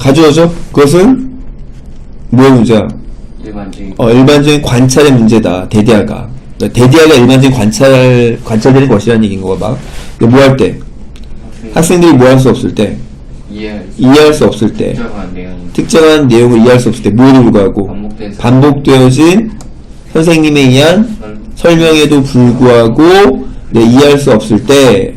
가져오죠? 그것은 뭐의 문제야? 일반적인 어, 일반적인 관찰의 문제다. 대디아가. 그러니까 대디아가 일반적인 관찰, 관찰되는 것이라는 얘기인 거가 막. 뭐 할 때? 학생들이 뭐 할 수 없을 때? 이해할 수 이해할 수 없을 때. 특정한 내용 특정한 내용을 이해할 수 없을 때. 뭐에도 불구하고. 반복되어진 선생님에 의한 설- 설명에도 불구하고 네, 이해할 수 없을 때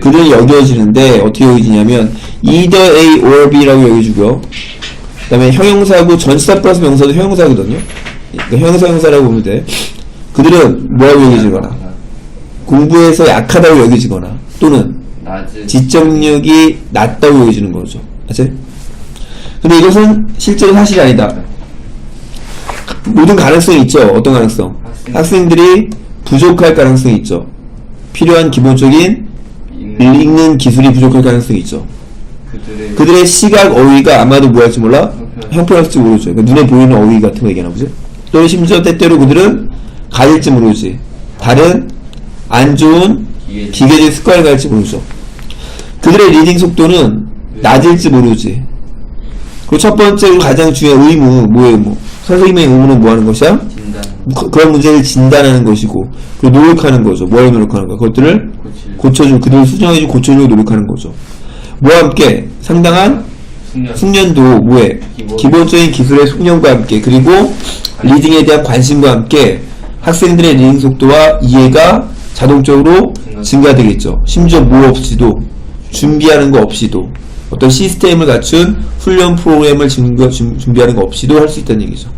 그들은 여겨지는데 어떻게 여겨지냐면 either A or B라고 여겨주고요. 그 다음에 형용사고 전치사 플러스 명사도 형용사거든요. 그러니까 형용사 형사라고 보면 돼. 그들은 뭐라고 여겨지거나 공부에서 약하다고 여겨지거나 또는 낮은 지적력이 낮다고 여겨지는 거죠. 맞지? 근데 이것은 실제로 사실이 아니다. 모든 가능성이 있죠. 어떤 가능성? 학생- 학생들이 부족할 가능성이 있죠. 필요한 기본적인 읽는 기술이 부족할 가능성이 있죠. 그들의 그들의 시각 어휘가 아마도 뭐 할지 몰라? 형편. 형편할지 모르죠. 그러니까 눈에 보이는 어휘 같은 거 얘기하나 보지? 또는 심지어 때때로 그들은 가질지 모르지. 다른 안 좋은 기계 기계적 습관을 가질지 모르죠. 그들의 리딩 속도는 낮을지 모르지. 그리고 첫 번째로 가장 중요한 의무, 뭐의 의무? 선생님의 의무는 뭐 하는 것이야? 그, 그런 문제를 진단하는 것이고, 그리고 노력하는 거죠. 뭐에 노력하는 거야? 그것들을 고쳐주고, 그들을 수정해주고 고쳐주고 노력하는 거죠. 뭐와 함께? 상당한 숙련 숙련도, 뭐에? 기본. 기본 적인 기술의 숙련과 함께, 그리고 리딩에 대한 관심과 함께 학생들의 리딩 속도와 이해가 자동적으로 증가. 증가되겠죠. 심지어 뭐 없이도, 준비하는 거 없이도, 어떤 시스템을 갖춘 훈련 프로그램을 준비하는 거 없이도 할 수 있다는 얘기죠.